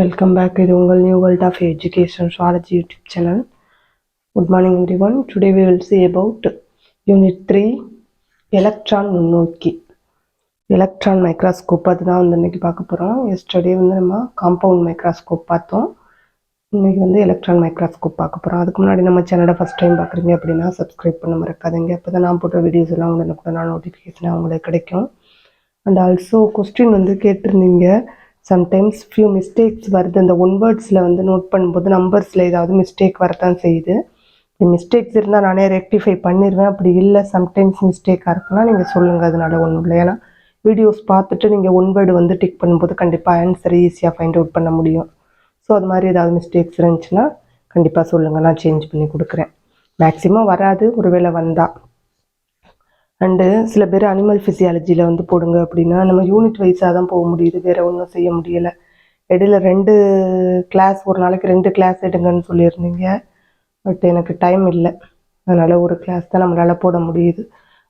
Welcome back இது உங்கள் new world of education zoology YouTube channel good morning everyone today we will see about unit three electron நுண்ணோக்கி. Electron microscope அதுதான் வந்து இன்றைக்கி பார்க்க போகிறோம் எஸ்டர்டே வந்து நம்ம காம்பவுண்ட் மைக்ராஸ்கோப் பார்த்தோம். இன்னைக்கு வந்து எலக்ட்ரான் மைக்ராஸ்கோப் பார்க்க போகிறோம் அதுக்கு முன்னாடி நம்ம சேனலை ஃபஸ்ட் டைம் பார்க்குறீங்க அப்படின்னா சப்ஸ்கிரைப் பண்ண மறக்காதீங்க. அப்போ தான் நான் போடுற வீடியோஸ் எல்லாம் உடனுக்குடனான நோட்டிஃபிகேஷன் உங்களுக்கு கிடைக்கும். அண்ட் ஆல்சோ கொஸ்டின் வந்து கேட்டிருந்தீங்க. சம்டைம்ஸ் ஃபியூ மிஸ்டேக்ஸ் வருது. அந்த ஒன் வேர்ட்ஸில் வந்து நோட் பண்ணும்போது நம்பர்ஸில் ஏதாவது மிஸ்டேக் வரத்தான் செய்யுது. மிஸ்டேக்ஸ் இருந்தால் நானே ரெக்டிஃபை பண்ணிடுவேன் அப்படி இல்லை சம்டைம்ஸ் மிஸ்டேக்காக இருக்குன்னா நீங்கள் சொல்லுங்கள் அதனால ஒன்றும் இல்லை. ஏன்னா வீடியோஸ் பார்த்துட்டு நீங்கள் ஒன் வேர்டு வந்து டிக் பண்ணும்போது கண்டிப்பாக ஆன்சர் ஈஸியாக ஃபைண்ட் அவுட் பண்ண முடியும். ஸோ அது மாதிரி ஏதாவது மிஸ்டேக்ஸ் இருந்துச்சுன்னா கண்டிப்பாக சொல்லுங்கள் நான் சேஞ்ச் பண்ணி கொடுக்குறேன். மேக்ஸிமம் வராது. ஒருவேளை வந்தால் அண்டு சில பேர் அனிமல் ஃபிசியாலஜியில் வந்து போடுங்க அப்படின்னா நம்ம யூனிட் வைஸாக தான் போக முடியுது. வேறு ஒன்றும் செய்ய முடியலை. இடையில ரெண்டு கிளாஸ் ஒரு நாளைக்கு ரெண்டு கிளாஸ் எடுங்கன்னு சொல்லியிருந்தீங்க. பட் எனக்கு டைம் இல்லை. அதனால் ஒரு கிளாஸ் தான் நம்மளால் போட முடியுது.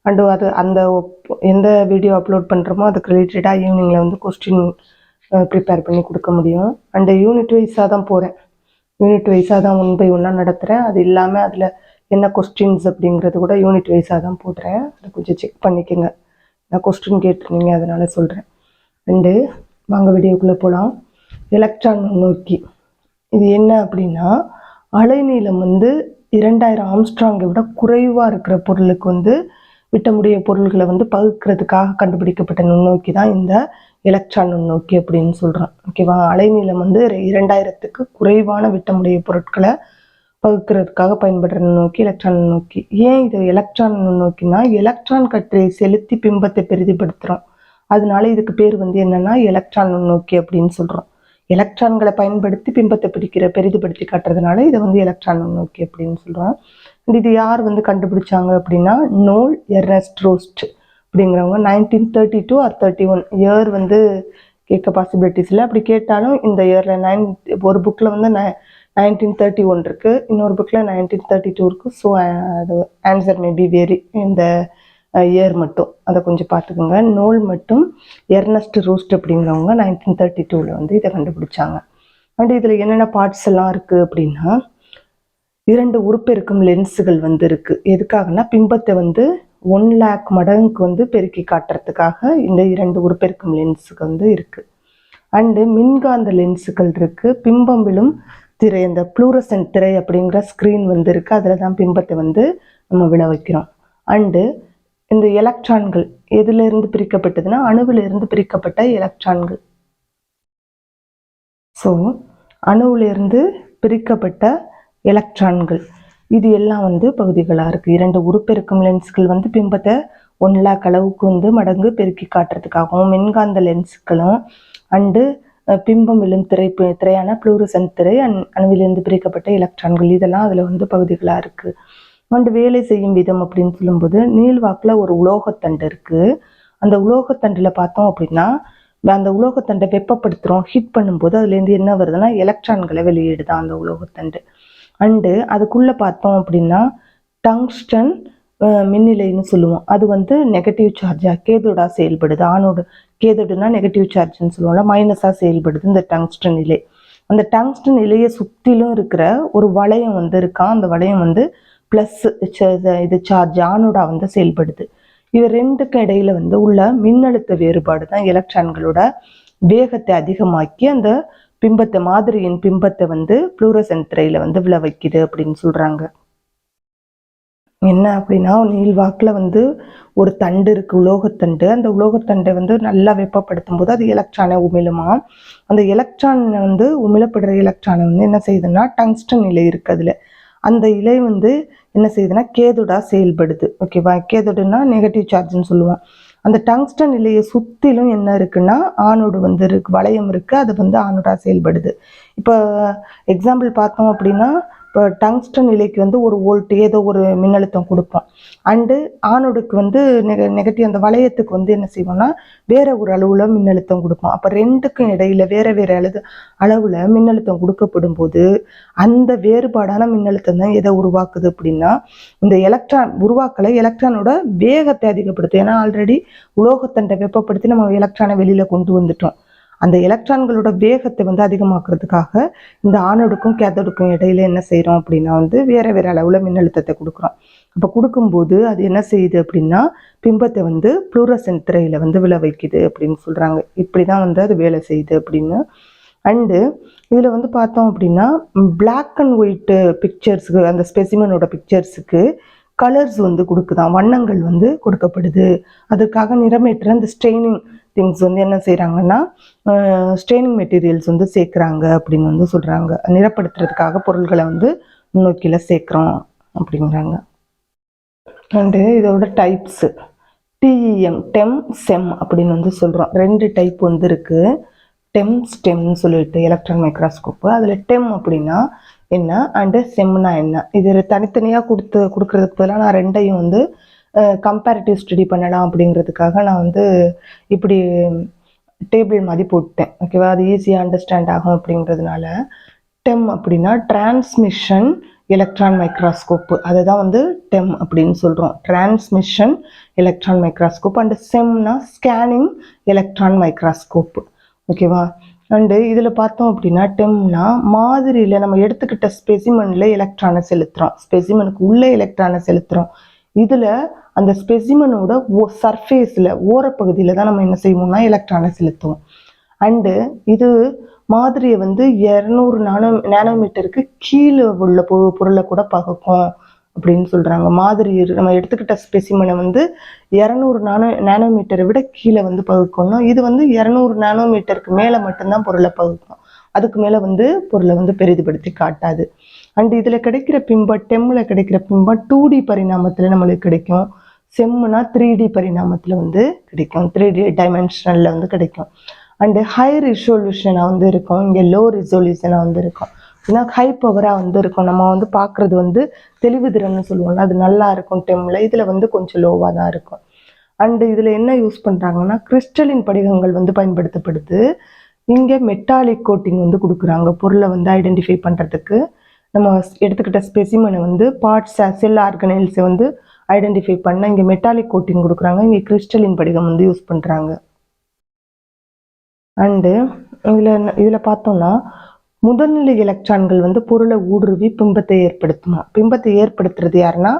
அண்டு அது அந்த ஒப்- எந்த வீடியோ அப்லோட் பண்ணுறோமோ அதுக்கு ரிலேட்டடாக ஈவினிங்கில் வந்து கொஸ்டின் ப்ரிப்பேர் பண்ணி கொடுக்க முடியும். அண்டு யூனிட் வைஸாக தான் போகிறேன் யூனிட் வைஸாக தான் ஒன் பை ஒன்னாக நடத்துகிறேன் அது இல்லாமல் அதில் என்ன கொஸ்டின்ஸ் அப்படிங்கிறது கூட யூனிட் வைஸாக தான் போடுறேன். அதை கொஞ்சம் செக் பண்ணிக்கோங்க. நான் கொஸ்டின் கேட்டிருந்தீங்க அதனால் சொல்கிறேன் ரெண்டு வாங்க வீடியோக்குள்ளே போகலாம் எலக்ட்ரான் நோக்கி இது என்ன அப்படின்னா அலைநீளம் வந்து இரண்டாயிரம் ஆம்ஸ்ட்ராங்கை விட குறைவாக இருக்கிற பொருளுக்கு வந்து விட்டமுடைய பொருள்களை வந்து பகுக்கிறதுக்காக கண்டுபிடிக்கப்பட்ட நுண்ணோக்கி தான் இந்த எலக்ட்ரான் நுண்ணோக்கி அப்படின்னு சொல்கிறோம் ஓகேவா அலைநீளம் வந்து இரண்டாயிரத்துக்கு குறைவான விட்டமுடைய பொருட்களை பகுக்கிறதுக்காக பயன்படுற நுண்ணோக்கி எலக்ட்ரான் நுண்ணோக்கி. ஏன் இது எலக்ட்ரான் நுண்ணோக்கினா எலக்ட்ரான் கற்றையை செலுத்தி பிம்பத்தை பெரிதிப்படுத்துகிறோம் அதனால இதுக்கு பேர் வந்து என்னன்னா எலக்ட்ரான் நுண்ணோக்கி அப்படின்னு சொல்கிறோம் எலக்ட்ரான்களை பயன்படுத்தி பிம்பத்தை பிடிக்கிற பெரிதுபடுத்தி காட்டுறதுனால இதை வந்து எலக்ட்ரான் நுண்ணோக்கி அப்படின்னு சொல்கிறோம் இது யார் வந்து கண்டுபிடிச்சாங்க அப்படின்னா நோல் எர்னஸ்ட் ரோஸ்ட் அப்படிங்கிறவங்க. Nineteen thirty two or thirty one year வந்து கேட்க பாசிபிலிட்டிஸ் இல்லை. அப்படி கேட்டாலும் இந்த இயரில் நைன் ஒரு புக்கில் வந்து ந நைன்டீன் தேர்ட்டி ஒன் இருக்குது இன்னொரு புக்கில் நைன்டீன் தேர்ட்டி டூ இருக்குது ஸோ அது ஆன்சர் மேபி வேரி இந்த இயர் மட்டும். அதை கொஞ்சம் பார்த்துக்கோங்க. நூல் மட்டும் எர்னஸ்ட் ரோஸ்ட் அப்படிங்கிறவங்க நைன்டீன் தேர்ட்டி டூவில் வந்து இதை கண்டுபிடிச்சாங்க. அண்ட் இதில் என்னென்ன பார்ட்ஸ் எல்லாம் இருக்குது அப்படின்னா இரண்டு உருப்பெருக்கும் லென்ஸுகள் வந்து இருக்கு. எதுக்காகனா பிம்பத்தை வந்து ஒன் லேக் மடங்குக்கு வந்து பெருக்கி காட்டுறதுக்காக இந்த இரண்டு உருப்பெருக்கும் லென்ஸுக்கு வந்து இருக்கு. அண்டு மின்காந்த லென்ஸுகள் இருக்கு. பிம்பம் விழும் திரை இந்த ப்ளூரசன்ட் திரை அப்படிங்கிற ஸ்க்ரீன் வந்து இருக்குது அதில் தான் பிம்பத்தை வந்து நம்ம விழ வைக்கிறோம். அண்டு இந்த எலக்ட்ரான்கள் எதுலேருந்து பிரிக்கப்பட்டதுன்னா அணுவிலிருந்து பிரிக்கப்பட்ட எலக்ட்ரான்கள் ஸோ அணுவிலிருந்து பிரிக்கப்பட்ட எலக்ட்ரான்கள் இது எல்லாம் வந்து பகுதிகளாக இருக்குது இரண்டு உருப்பெருக்கும் லென்ஸ்கள் வந்து பிம்பத்தை ஒன் லேக் அளவுக்கு வந்து மடங்கு பெருக்கி காட்டுறதுக்காகவும் மின்காந்த லென்ஸ்களும் அண்டு பிம்பம் விழும் திரை பி- திரையான புளூரசன் திரை அண் அணுவிலிருந்து பிரிக்கப்பட்ட எலக்ட்ரான்கள் இதெல்லாம் அதில் வந்து பகுதிகளாக இருக்குது அண்டு வேலை செய்யும் விதம் அப்படின்னு சொல்லும்போது நீள்வாக்கில் ஒரு உலோகத்தண்டு இருக்குது அந்த உலோகத்தண்டில் பார்த்தோம் அப்படின்னா அந்த உலோகத்தண்டை வெப்பப்படுத்துகிறோம் ஹீட் பண்ணும்போது அதுலேருந்து என்ன வருதுன்னா எலக்ட்ரான்களை வெளியிடுதான் அந்த உலோகத்தண்டு. அண்டு அதுக்குள்ளே பார்த்தோம் அப்படின்னா டங்ஸ்டன் மின்னிலைன்னு சொல்லுவோம். அது வந்து நெகட்டிவ் சார்ஜாக கேதோடா செயல்படுது. ஆனோடு கேதோடுனா நெகட்டிவ் சார்ஜ்னு சொல்லுவோம்ல மைனஸாக செயல்படுது இந்த டங்ஸ்டன் நிலை. அந்த டங்ஸ்டன் நிலையை சுற்றிலும் இருக்கிற ஒரு வளையம் வந்து இருக்கான் அந்த வளையம் வந்து ப்ளஸ் இது சார்ஜ் ஆனோடா வந்து செயல்படுது. இது ரெண்டுக்கும் இடையில வந்து உள்ள மின்னழுத்த வேறுபாடு தான் எலக்ட்ரான்களோட வேகத்தை அதிகமாக்கி அந்த பிம்பத்தை மாதிரியின் பிம்பத்தை வந்து ஃப்ளூரசன்ட் திரையில வந்து விழ வைக்குது அப்படின்னு சொல்றாங்க. என்ன அப்படின்னா நீள்வாக்கில் வந்து ஒரு தண்டு இருக்குது உலோகத்தண்டு அந்த உலோகத்தண்டை வந்து நல்லா வெப்பப்படுத்தும் போது அது எலக்ட்ரானை உமிழுமா? அந்த எலக்ட்ரான் வந்து உமிழப்படுற எலக்ட்ரானை வந்து என்ன செய்யுதுன்னா டங்ஸ்டன் இலை இருக்குது அதில். அந்த இலை வந்து என்ன செய்யுதுன்னா கேதுடா செயல்படுது. ஓகேவா? கேதுடுனா நெகட்டிவ் சார்ஜ்னு சொல்லுவோம். அந்த டங்ஸ்டன் இலையை சுற்றிலும் என்ன இருக்குன்னா ஆணோடு வந்து இருக்கு வளையம் இருக்குது அது வந்து ஆணோடாக செயல்படுது. இப்போ எக்ஸாம்பிள் பார்த்தோம் அப்படின்னா இப்போ டங்ஸ்டன் நிலைக்கு வந்து ஒரு வோல்ட் ஏதோ ஒரு மின்னழுத்தம் கொடுப்போம் அண்டு ஆனோடுக்கு வந்து நெக நெகட்டிவ் அந்த வளையத்துக்கு வந்து என்ன செய்வோம்னா வேற ஒரு அளவுல மின்னழுத்தம் கொடுப்போம் அப்போ ரெண்டுக்கும் இடையில வேற வேற அளவு அளவுல மின்னழுத்தம் கொடுக்கப்படும் போது அந்த வேறுபாடான மின்னழுத்தம் தான் எதை உருவாக்குது அப்படின்னா இந்த எலக்ட்ரான் உருவாக்கலை எலக்ட்ரானோட வேகத்தை அதிகப்படுத்தும். ஏன்னா ஆல்ரெடி உலோகத்தண்டை வெப்பப்படுத்தி நம்ம எலக்ட்ரானை வெளியில கொண்டு வந்துட்டோம். அந்த எலக்ட்ரான்களோட வேகத்தை வந்து அதிகமாக்குறதுக்காக இந்த ஆனோடுக்கும் கேத்தோடுக்கும் இடையில என்ன செய்கிறோம் அப்படின்னா வந்து வேற வேற அளவில் மின்னழுத்தத்தை கொடுக்குறோம். அப்போ கொடுக்கும்போது அது என்ன செய்யுது அப்படின்னா பிம்பத்தை வந்து புளூரசன் திரையில வந்து விழ வைக்குது அப்படின்னு சொல்கிறாங்க இப்படி தான் வந்து அது வேலை செய்யுது அப்படின்னு. அண்டு இதில் வந்து பார்த்தோம் அப்படின்னா பிளாக் அண்ட் ஒயிட்டு பிக்சர்ஸுக்கு அந்த ஸ்பெசிமனோட பிக்சர்ஸுக்கு கலர்ஸ் வந்து கொடுக்குதான். வண்ணங்கள் வந்து கொடுக்கப்படுது. அதற்காக நிறமேற்ற அந்த ஸ்ட்ரெயினிங் திங்ஸ் வந்து என்ன செய்கிறாங்கன்னா ஸ்ட்ரெயினிங் மெட்டீரியல்ஸ் வந்து சேர்க்குறாங்க அப்படின்னு வந்து சொல்கிறாங்க நிறப்படுத்துறதுக்காக பொருள்களை வந்து நுண்ணோக்கியில் சேர்க்குறோம் அப்படிங்கிறாங்க. அண்டு இதோட டைப்ஸு டிஇஎம் டெம் செம் அப்படின்னு வந்து சொல்கிறோம் ரெண்டு டைப் வந்து இருக்குது டெம் ஸ்டெம்னு சொல்லிட்டு எலக்ட்ரான் மைக்ரோஸ்கோப்பு அதில் டெம் அப்படின்னா என்ன? அண்டு செம்னா என்ன? இது தனித்தனியாக கொடுத்து கொடுக்கறதுக்கு பதிலாக நான் ரெண்டையும் வந்து கம்பேரிட்டிவ் ஸ்டடி பண்ணலாம் அப்படிங்கிறதுக்காக நான் வந்து இப்படி டேபிள் மாதிரி போட்டேன் ஓகேவா அது ஈஸியாக அண்டர்ஸ்டாண்ட் ஆகும் அப்படிங்கிறதுனால. டெம் அப்படின்னா டிரான்ஸ்மிஷன் எலக்ட்ரான் மைக்ராஸ்கோப்பு அதை தான் வந்து டெம் அப்படின்னு சொல்கிறோம் டிரான்ஸ்மிஷன் எலக்ட்ரான் மைக்ராஸ்கோப் அண்ட் செம்னா ஸ்கேனிங் எலக்ட்ரான் மைக்ராஸ்கோப்பு ஓகேவா அண்டு இதில் பார்த்தோம் அப்படின்னா டெம்னா மாதிரியில் நம்ம எடுத்துக்கிட்ட ஸ்பெசிமனில் எலக்ட்ரானை செலுத்துகிறோம் ஸ்பெசிமனுக்கு உள்ளே எலக்ட்ரானை செலுத்துகிறோம் இதில் அந்த ஸ்பெசிமனோட ஓ சர்ஃபேஸில் ஓரப்பகுதியில் தான் நம்ம என்ன செய்வோம்னா எலக்ட்ரானை செலுத்துவோம். அண்டு இது மாதிரியை வந்து இரநூறு நானோ நேனோமீட்டருக்கு கீழே உள்ள பொ பொருளை கூட பகுக்கும். அப்படின்னு சொல்கிறாங்க மாதிரி நம்ம எடுத்துக்கிட்ட ஸ்பெசிமனை வந்து இரநூறு நானோ நேனோமீட்டரை விட கீழே வந்து பகுக்கணும். இது வந்து இரநூறு நானோமீட்டருக்கு மேலே மட்டும்தான் பொருளை பகுக்கும் அதுக்கு மேலே வந்து பொருளை வந்து பெரிதுபடுத்தி காட்டாது. அண்ட் இதில் கிடைக்கிற பிம்பம் டெம்மில் கிடைக்கிற பிம்பம் டூ டி பரிணாமத்தில் நம்மளுக்கு கிடைக்கும். செம்முனா த்ரீ டி பரிணாமத்தில் வந்து கிடைக்கும். த்ரீ டி டைமென்ஷனலில் வந்து கிடைக்கும். அண்டு ஹை ரிசொல்யூஷனாக வந்து இருக்கும். இங்கே லோ ரிசொல்யூஷனாக வந்து இருக்கும். ஏன்னா ஹை பவராக வந்து இருக்கும். நம்ம வந்து பார்க்குறது வந்து தெளிவு திறன்னு சொல்லுவோம்ல அது நல்லா இருக்கும் டெம்மில் இதில் வந்து கொஞ்சம் லோவாக தான் இருக்கும். அண்டு இதில் என்ன யூஸ் பண்ணுறாங்கன்னா கிறிஸ்டலின் படிகங்கள் வந்து பயன்படுத்தப்படுது. இங்கே மெட்டாலிக் கோட்டிங் வந்து கொடுக்குறாங்க பொருளை வந்து ஐடென்டிஃபை பண்ணுறதுக்கு நம்ம எடுத்துக்கிட்ட ஸ்பெசிமனை வந்து பார்ட்ஸ் செல் ஆர்கனைல்ஸை வந்து ஐடென்டிஃபை பண்ண இங்கே மெட்டாலிக் கோட்டிங் கொடுக்குறாங்க இங்கே கிறிஸ்டலின் படிகம் வந்து யூஸ் பண்ணுறாங்க அண்டு இதில் இதில் பார்த்தோம்னா முதல்நிலை எலக்ட்ரான்கள் வந்து பொருளை ஊடுருவி பிம்பத்தை ஏற்படுத்துமா? பிம்பத்தை ஏற்படுத்துறது யாருன்னா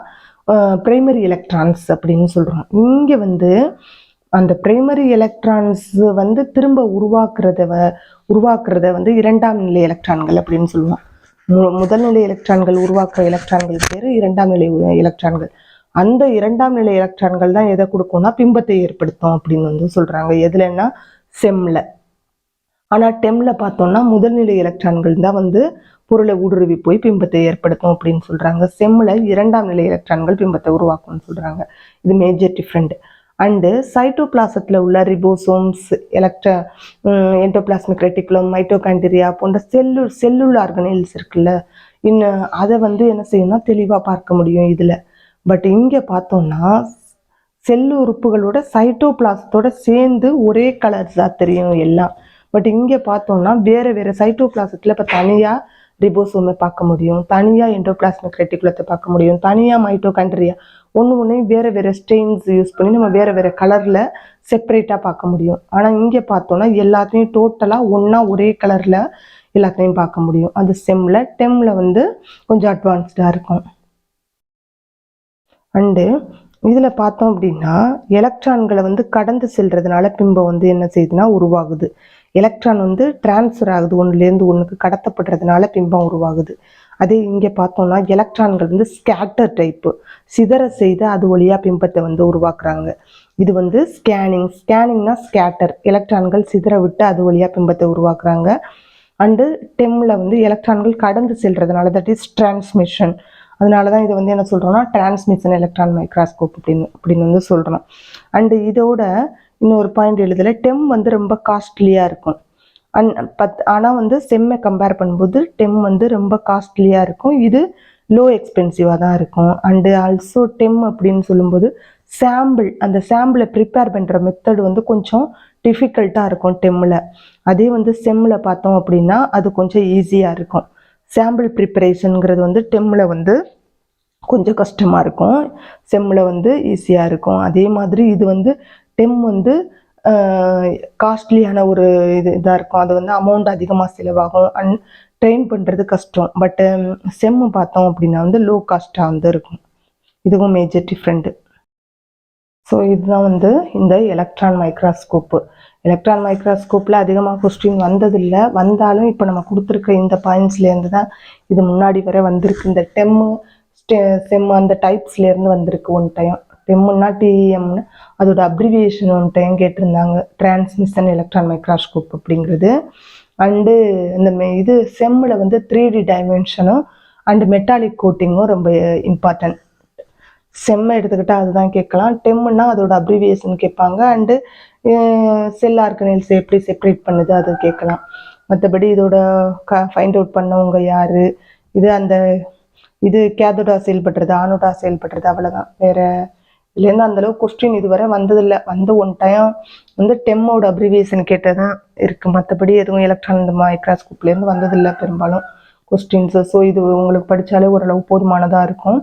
பிரைமரி எலக்ட்ரான்ஸ் அப்படின்னு சொல்கிறோம் இங்கே வந்து அந்த பிரைமரி எலக்ட்ரான்ஸ் வந்து திரும்ப உருவாக்குறத வ- உருவாக்குறத வந்து இரண்டாம் நிலை எலக்ட்ரான்கள் அப்படின்னு சொல்லுவோம். முதல் நிலை எலக்ட்ரான்கள் உருவாக்குற எலக்ட்ரான்கள் பேர் இரண்டாம் நிலை உ- எலக்ட்ரான்கள் அந்த இரண்டாம் நிலை எலக்ட்ரான்கள் தான் எதை கொடுக்கும்னா பிம்பத்தை ஏற்படுத்தும் அப்படின்னு வந்து சொல்றாங்க. எதுலன்னா செம்ல. ஆனால் டெம்மில் பார்த்தோம்னா முதல்நிலை எலக்ட்ரான்கள் தான் வந்து பொருளை ஊடுருவி போய் பிம்பத்தை ஏற்படுத்தும் அப்படின்னு சொல்கிறாங்க செம்மில் இரண்டாம் நிலை எலக்ட்ரான்கள் பிம்பத்தை உருவாக்கும்னு சொல்கிறாங்க இது மேஜர் டிஃப்ரெண்ட் அண்டு சைட்டோபிளாசத்தில் உள்ள ரிபோசோம்ஸ் எலக்ட்ரா என்டோபிளாஸ்மிக் ரெட்டிகுலம் மைட்டோகாண்ட்ரியா போன்ற செல்லு செல்லுள்ள ஆர்கனைல்ஸ் இருக்குல்ல இன்னும் அதை வந்து என்ன செய்யணும்னா தெளிவாக பார்க்க முடியும் இதில். பட் இங்கே பார்த்தோம்னா செல்லு உறுப்புகளோட சைட்டோபிளாசத்தோட சேர்ந்து ஒரே கலர்ஸாக தெரியும் எல்லாம். பட் இங்கே பார்த்தோம்னா வேறு வேறு சைட்டோபிளாசத்தில் இப்போ தனியாக ரிபோசோமை பார்க்க முடியும். தனியாக எண்டோபிளாஸ்மிக் ரெட்டிகுலத்தை பார்க்க முடியும். தனியாக மைட்டோகாண்ட்ரியா ஒன்று ஒன்றையும் வேறு வேறு ஸ்டெயின்ஸ் யூஸ் பண்ணி நம்ம வேறு வேறு கலரில் செப்பரேட்டாக பார்க்க முடியும். ஆனால் இங்கே பார்த்தோன்னா எல்லாத்தையும் டோட்டலாக ஒன்றா ஒரே கலரில் எல்லாத்தையும் பார்க்க முடியும். அது செம்மில் டெம்மில் வந்து கொஞ்சம் அட்வான்ஸ்டாக இருக்கும். அண்டு இதில் பார்த்தோம் அப்படின்னா எலக்ட்ரான்களை வந்து கடந்து செல்றதுனால பிம்பம் வந்து என்ன செய்யுதுன்னா உருவாகுது. எலக்ட்ரான் வந்து டிரான்ஸ்ஃபர் ஆகுது. ஒன்றுலேருந்து ஒன்றுக்கு கடத்தப்படுறதுனால பிம்பம் உருவாகுது. அதே இங்கே பார்த்தோம்னா எலக்ட்ரான்கள் வந்து ஸ்கேட்டர் டைப்பு சிதற செய்து அது வழியாக பிம்பத்தை வந்து உருவாக்குறாங்க. இது வந்து ஸ்கேனிங் ஸ்கேனிங்னா ஸ்கேட்டர் எலக்ட்ரான்கள் சிதற விட்டு அது வழியாக பிம்பத்தை உருவாக்குறாங்க. அண்டு டெம்மில் வந்து எலக்ட்ரான்கள் கடந்து செல்றதுனால தட் இஸ் டிரான்ஸ்மிஷன் அதனால தான் இதை வந்து என்ன சொல்கிறோம்னா டிரான்ஸ்மிஷன் எலக்ட்ரான் மைக்ராஸ்கோப் அப்படின்னு அப்படின்னு வந்து சொல்கிறோம் அண்டு இதோட இன்னொரு பாயிண்ட் எழுதலை டெம் வந்து ரொம்ப காஸ்ட்லியாக இருக்கும். அன் பத் ஆனால் வந்து செம்மை கம்பேர் பண்ணும்போது டெம் வந்து ரொம்ப காஸ்ட்லியாக இருக்கும். இது லோ எக்ஸ்பென்சிவாக தான் இருக்கும். அண்டு ஆல்சோ டெம் அப்படின்னு சொல்லும்போது சாம்பிள் அந்த சாம்பிளை ப்ரிப்பேர் பண்ணுற மெத்தடு வந்து கொஞ்சம் டிஃபிகல்ட்டாக இருக்கும் டெம்மில் அதே வந்து செம்மில் பார்த்தோம் அப்படின்னா அது கொஞ்சம் ஈஸியாக இருக்கும். சாம்பிள் ப்ரிப்பரேஷனுங்கிறது வந்து டெம்மில் வந்து கொஞ்சம் கஷ்டமாக இருக்கும். செம்மில் வந்து ஈஸியாக இருக்கும். அதே மாதிரி இது வந்து டெம் வந்து காஸ்ட்லியான ஒரு இது இதாக இருக்கும். அது வந்து அமௌண்ட் அதிகமாக செலவாகும். அண்ட் ட்ரெயின் பண்ணுறது கஷ்டம். பட்டு செம்மு பார்த்தோம் அப்படின்னா வந்து லோ காஸ்ட்டாக வந்து இருக்கும். இதுவும் மேஜர் டிஃப்ரெண்ட்டு ஸோ இதுதான் வந்து இந்த எலக்ட்ரான் மைக்ராஸ்கோப்பு எலக்ட்ரான் மைக்ராஸ்கோப்பில் அதிகமாக கொஸ்டின் வந்ததில்லை. வந்தாலும் இப்போ நம்ம கொடுத்துருக்க இந்த பாயிண்ட்ஸ்லேருந்து தான் இது முன்னாடி வரை வந்திருக்கு. இந்த டெம்மு செம் அந்த டைப்ஸ்லேருந்து வந்திருக்கு ஒன் டைம் டெம்முன்னா டிஎம்னு அதோட அப்ரிவியேஷன் ஒன் டைம் கேட்டிருந்தாங்க. டிரான்ஸ்மிஷன் எலக்ட்ரான் மைக்ராஸ்கோப் அப்படிங்கிறது. அண்டு இந்த இது செம்மில் வந்து த்ரீ டி டைமென்ஷனும் அண்டு மெட்டாலிக் கோட்டிங்கும் ரொம்ப இம்பார்ட்டன்ட் செம்மை எடுத்துக்கிட்டால் அதுதான் கேட்கலாம். டெம்முன்னா அதோட அப்ரிவியேஷன் கேட்பாங்க. அண்டு செல் ஆர்கனைல்ஸ் எப்படி செப்ரேட் பண்ணுது அது கேட்கலாம். மற்றபடி இதோட க ஃபைண்ட் அவுட் பண்ணவங்க யார்? இது அந்த இது கேதோடா செயல்படுறது ஆனோடா செயல்படுறது அவ்வளோதான் வேறு இதுலேருந்து அந்தளவு கொஸ்டின் இதுவரை வந்ததில்லை. வந்த ஒன் டைம் வந்து டெம்மோட அப்ரிவியேஷன் கேட்டதான் இருக்குது மற்றபடி எதுவும் எலக்ட்ரான் இந்த மைக்ராஸ்கோப்லேருந்து வந்ததில்லை பெரும்பாலும் கொஸ்டின்ஸு ஸோ இது உங்களுக்கு படித்தாலே ஓரளவு போதுமானதாக இருக்கும்.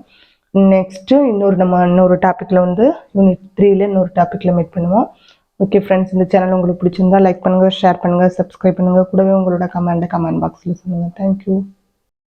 நெக்ஸ்ட்டு இன்னொரு நம்ம இன்னொரு டாப்பிக்கில் வந்து யூனிட் த்ரீல இன்னொரு டாப்பிக்கில் மீட் பண்ணுவோம். ஓகே ஃப்ரெண்ட்ஸ் இந்த சேனல் உங்களுக்கு பிடிச்சிருந்தா லைக் பண்ணுங்கள் ஷேர் பண்ணுங்கள் சப்ஸ்கிரைப் பண்ணுங்கள் கூடவே உங்களோட கமெண்ட்டை கமெண்ட் பாக்ஸில் சொல்லுங்கள் தேங்க்யூ